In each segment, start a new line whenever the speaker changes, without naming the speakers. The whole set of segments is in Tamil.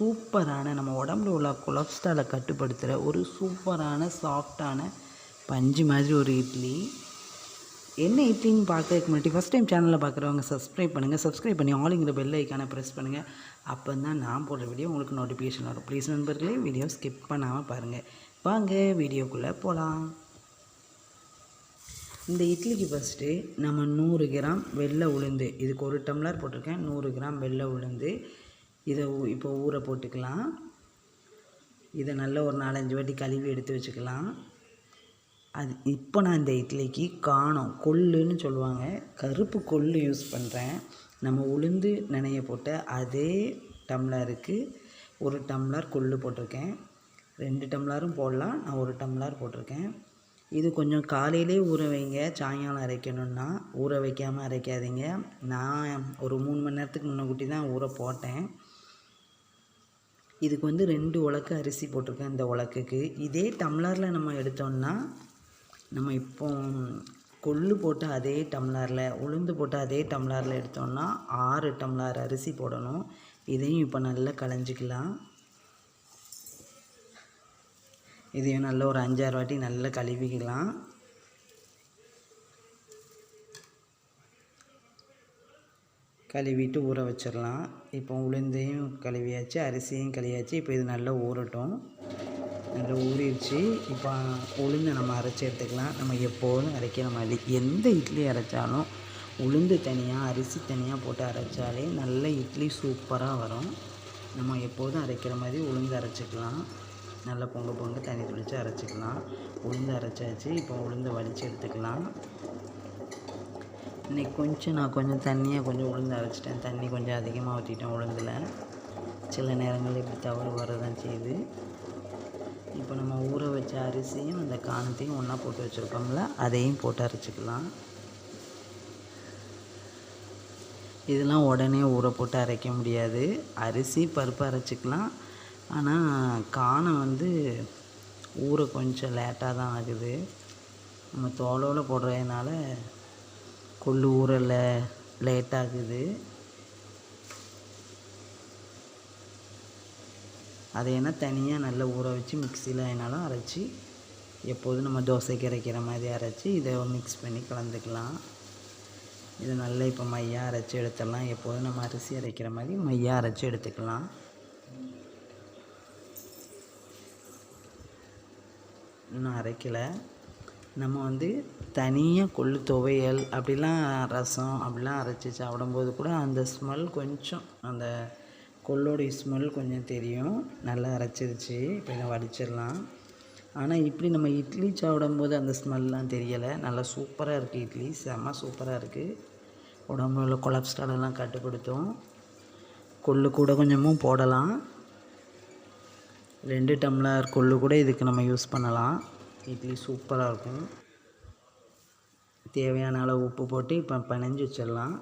சூப்பரான நம்ம உடம்புல உள்ள கொலஸ்ட்ராலை கட்டுப்படுத்துகிற ஒரு சூப்பரான சாஃப்டான பஞ்சு மாதிரி ஒரு இட்லி. என்ன இட்லின்னு பார்க்கறதுக்கு முன்னாடி ஃபஸ்ட் டைம் சேனலில் பார்க்குறவங்க சப்ஸ்கிரைப் பண்ணுங்கள் சப்ஸ்கிரைப் பண்ணி ஆளுங்கிற பெல் ஐக்கானை ப்ரெஸ் பண்ணுங்கள் அப்போ தான் நான் போடுற வீடியோ உங்களுக்கு நோட்டிஃபிகேஷன் வரும். ப்ளீஸ் நண்பர்களே வீடியோ ஸ்கிப் பண்ணாமல் பாருங்கள் வாங்க வீடியோக்குள்ளே போகலாம் இந்த இட்லிக்கு ஃபஸ்ட்டு நம்ம நூறு கிராம் வெள்ளை உளுந்து. இதுக்கு ஒரு டம்ளர் போட்டிருக்கேன். நூறு கிராம் வெள்ளை உளுந்து. இதை ஊ- இப்போ ஊற போட்டுக்கலாம். இதை நல்ல ஒரு நாலஞ்சு வாட்டி கழுவி எடுத்து வச்சுக்கலாம். அது இப்போ நான் இந்த இட்லிக்கு காணோம் கொள்ளுன்னு சொல்லுவாங்க. கருப்பு கொள்ளு யூஸ் பண்ணுறேன் நம்ம உளுந்து நினைய போட்ட அதே டம்ளருக்கு ஒரு டம்ளர் கொள்ளு போட்டிருக்கேன். ரெண்டு டம்ளரும் போடலாம். நான் ஒரு டம்ளர் போட்டிருக்கேன். இது கொஞ்சம் காலையிலே ஊற வைங்க. சாயங்காலம் அரைக்கணுன்னா ஊற வைக்காமல் அரைக்காதீங்க. நான் ஒரு மூணு மணி நேரத்துக்கு முன்னக்கூட்டி தான் ஊற போட்டேன். இதுக்கு வந்து ரெண்டு உலக்கு அரிசி போட்டிருக்கேன் இந்த உலக்குக்கு. இதே டம்ளரில் நம்ம எடுத்தோம்னா நம்ம இப்போ கொள்ளு போட்டு அதே டம்ளரில் உளுந்து போட்டு அதே டம்ளரில் எடுத்தோம்னா ஆறு டம்ளர் அரிசி போடணும். இதையும் இப்போ நல்லா களைஞ்சிக்கலாம். இதையும் நல்லா ஒரு அஞ்சாறு வாட்டி நல்லா கழுவிக்கலாம். கழுவிட்டு ஊற வச்சிடலாம். இப்போ உளுந்தையும் கழுவியாச்சு அரிசியும் கழுவியாச்சு. இப்போ இது நல்லா ஊறட்டும். நல்லா ஊறிடுச்சு. இப்போ உளுந்தை நம்ம அரைச்சி எடுத்துக்கலாம். நம்ம எப்போதும் அரைக்கிற மாதிரி. எந்த இட்லி அரைச்சாலும் உளுந்து தனியாக அரிசி தனியாக போட்டு அரைச்சாலே நல்ல இட்லி சூப்பராக வரும். நம்ம எப்போதும் அரைக்கிற மாதிரி உளுந்து அரைச்சிக்கலாம். நல்லா பொங்க பொங்க தண்ணி தெளித்து அரைச்சிக்கலாம். உளுந்து அரைச்சாச்சு. இப்போ உளுந்து வலித்து எடுத்துக்கலாம். இன்னைக்கு கொஞ்சம் நான் கொஞ்சம் தண்ணியை கொஞ்சம் உளுந்து அரைச்சிட்டேன். தண்ணி கொஞ்சம் அதிகமாக ஊற்றிட்டேன் உளுந்தில். சில நேரங்களில் இப்படி தவறு வரதான் செய்யுது. இப்போ நம்ம ஊற வச்ச அரிசியும் அந்த காணத்தையும் ஒன்றா போட்டு வச்சுருக்கோம்ல அதையும் போட்டு அரைச்சிக்கலாம். இதெல்லாம் உடனே ஊற போட்டு அரைக்க முடியாது. அரிசி பருப்பு அரைச்சிக்கலாம். ஆனால் காணம் வந்து ஊற கொஞ்சம் லேட்டாக தான் ஆகுது. நம்ம தோலோடு போடுறதுனால கொள்ளு ஊறல லேட் ஆகுது. அதை என்ன தனியாக நல்லா ஊற வச்சு மிக்சியில் என்னாலும் அரைச்சி எப்போதும் நம்ம தோசைக்கு அரைக்கிற மாதிரி அரைச்சி இதை மிக்ஸ் பண்ணி கலந்துக்கலாம். இது நல்லா இப்போ மையாக அரைச்சி எடுத்துடலாம். எப்போதும் நம்ம அரிசி அரைக்கிற மாதிரி மையாக அரைச்சி எடுத்துக்கலாம். இன்னும் அரைக்கலை. நம்ம வந்து தனியாக கொள்ளு துவையல் அப்படிலாம் ரசம் அப்படிலாம் அரைச்சி சாப்பிடும்போது கூட அந்த ஸ்மெல் கொஞ்சம் அந்த கொள்ளோடைய ஸ்மெல் கொஞ்சம் தெரியும். நல்லா அரைச்சிருச்சு இப்போ இதை வடிச்சிடலாம். ஆனால் இப்படி நம்ம இட்லி சாப்பிடும்போது அந்த ஸ்மெல்லாம் தெரியலை. நல்லா சூப்பராக இருக்குது இட்லி செம்ம சூப்பராக இருக்குது உடம்புல உள்ள கொலஸ்ட்ரால் எல்லாம் கட்டுப்படுத்தும். கொள்ளு கூட கொஞ்சமும் போடலாம். ரெண்டு டம்ளர் கொள்ளு கூட இதுக்கு நம்ம யூஸ் பண்ணலாம். இட்லி சூப்பராக இருக்கும். தேவையான அளவு உப்பு போட்டு இப்போ பிணைஞ்சு வச்சிடலாம்.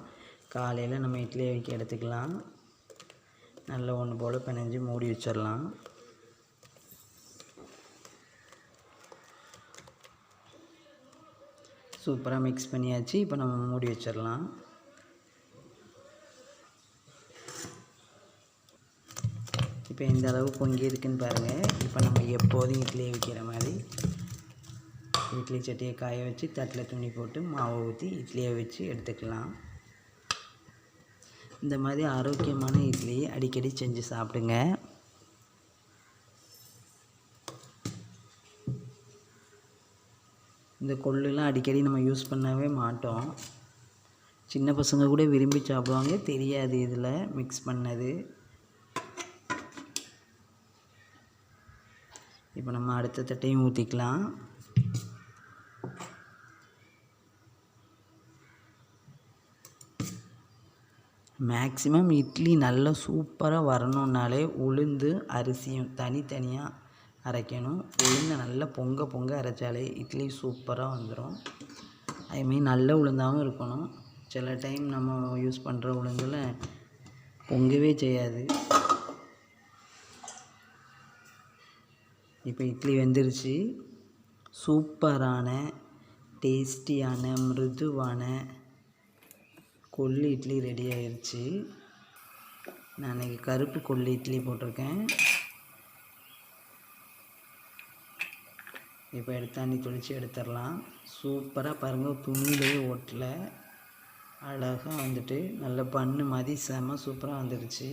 காலையில் நம்ம இட்லி வைக்க எடுத்துக்கலாம். நல்ல ஒன்று போல் பிணைஞ்சு மூடி வச்சிடலாம். சூப்பராக மிக்ஸ் பண்ணியாச்சு. இப்போ நம்ம மூடி வச்சிடலாம். இப்போ இந்த அளவு பொங்கி இருக்குன்னு பாருங்கள் இப்போ நம்ம எப்போதும் இட்லி வைக்கிற மாதிரி இட்லி சட்டியை காய வச்சு தட்டில் துணி போட்டு மாவை ஊற்றி இட்லியை வச்சு எடுத்துக்கலாம். இந்த மாதிரி ஆரோக்கியமான இட்லி அடிக்கடி செஞ்சு சாப்பிடுங்க. இந்த கொள்ளுலாம் அடிக்கடி நம்ம யூஸ் பண்ணவே மாட்டோம். சின்ன பசங்க கூட விரும்பி சாப்பிடுவாங்க. தெரியாது இதில் மிக்ஸ் பண்ணது. இப்போ நம்ம அடுத்த தட்டையும் ஊற்றிக்கலாம் மேக்ஸிமம் இட்லி நல்லா சூப்பராக வரணுன்னாலே உளுந்து அரிசியும் தனித்தனியாக அரைக்கணும். உளுந்து நல்லா பொங்க பொங்க அரைச்சாலே இட்லி சூப்பராக வந்துடும் அதுமாரி நல்ல உளுந்தாகவும் இருக்கணும். சில டைம் நம்ம யூஸ் பண்ணுற உளுந்தில் பொங்கவே செய்யாது. இப்போ இட்லி வெந்துருச்சு. சூப்பரான டேஸ்டியான மிருதுவான கொள்ளு இட்லி ரெடி ஆயிடுச்சு நான் இன்றைக்கி கருப்பு கொள்ளு இட்லி போட்டிருக்கேன். இப்போ எடுத்து தண்ணி தொளிச்சு எடுத்துடலாம். சூப்பராக பாருங்கள் துணியிலே ஓட்டலை அழகாக வந்துட்டு நல்ல பண்ணு மாதிரி செம சூப்பராக வந்துடுச்சு.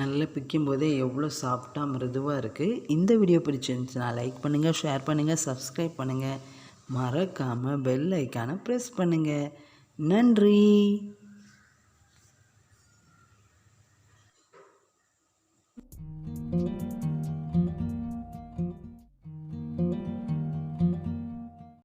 நல்லா பிக்கும் போதே எவ்வளோ சாஃப்டாக மிருதுவாக இருக்குது இந்த வீடியோ பிடிச்சிருந்துச்சுன்னா லைக் பண்ணுங்கள் ஷேர் பண்ணுங்கள் சப்ஸ்கிரைப் பண்ணுங்கள் மறக்காமல் பெல் ஐக்கானை ப்ரெஸ் பண்ணுங்கள் நன்றி.